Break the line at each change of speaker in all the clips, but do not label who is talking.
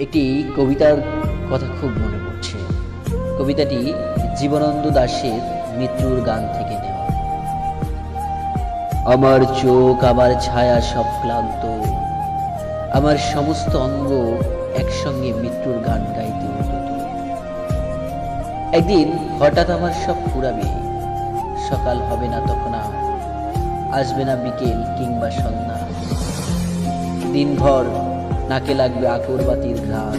একটি কবিতার কথা খুব মনে পড়ছে। কবিতাটি জীবনানন্দ দাশের মৃত্যুর গান থেকে নেওয়া। আমার চোখ, আমার ছায়া সব ক্লান্ত। আমার সমস্ত অঙ্গ একসঙ্গে মৃত্যুর গান গাইতে উদ্যত। একদিন হঠাৎ আমার সব ফুরাবে সকাল হবে না তখন আসবে না বিকেল কিংবা সন্ধ্যা। দিনভর নাকে লাগবে আকরবাতির ঘ্রাণ।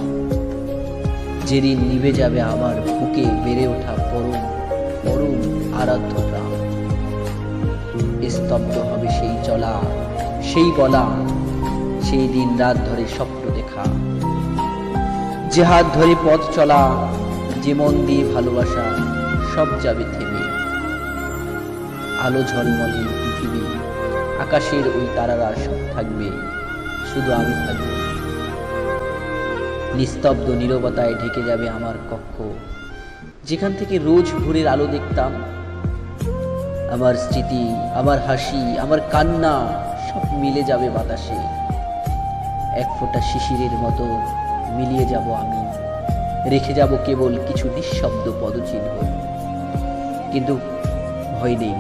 যেদিন নিভে যাবে আমার বুকে বেড়ে ওঠা পরম পরম আরাধ্য প্রাণ। স্তব্ধ হবে সেই চলা, সেই গলা সেই দিন রাত ধরে স্বপ্ন দেখা। যে হাত ধরে পথ চলা, যে মন দিয়ে ভালোবাসা, সব যাবে থেমে। আলো ঝলমলে পৃথিবী, আকাশের ওই তারারা সব থাকবে, শুধু আমি থাকব। নিস্তব্ধ নীরবতায় ঢেকে যাবে আমার কক্ষ। যেখান থেকে রোজ ভোরের আলো দেখতাম। আমার স্মৃতি, আমার হাসি, আমার কান্না সব মিলে যাবে বাতাসে। এক ফোঁটা শিশিরের মতো মিলিয়ে যাব আমি। রেখে যাব কেবল কিছু নিঃশব্দ পদচিহ্ন। কিন্তু ভয় নেই।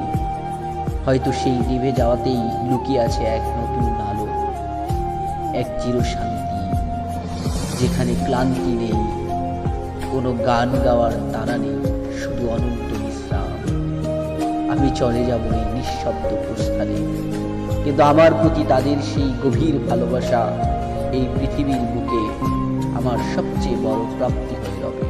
হয়তো সেই নিভে যাওয়াতেই লুকিয়ে আছে এক নতুন আলো। এক চিরশান্তি। যেখানে ক্লান্তি নেই, কোনো গান গাওয়ার তারা নেই, শুধু অনন্ত বিশ্রাম। আমি চলে যাব এই নিঃশব্দ প্রস্থানে। কিন্তু আমার প্রতি তাদের সেই গভীর ভালোবাসা এই পৃথিবীর বুকে আমার সবচেয়ে বড় প্রাপ্তি হয়ে রবে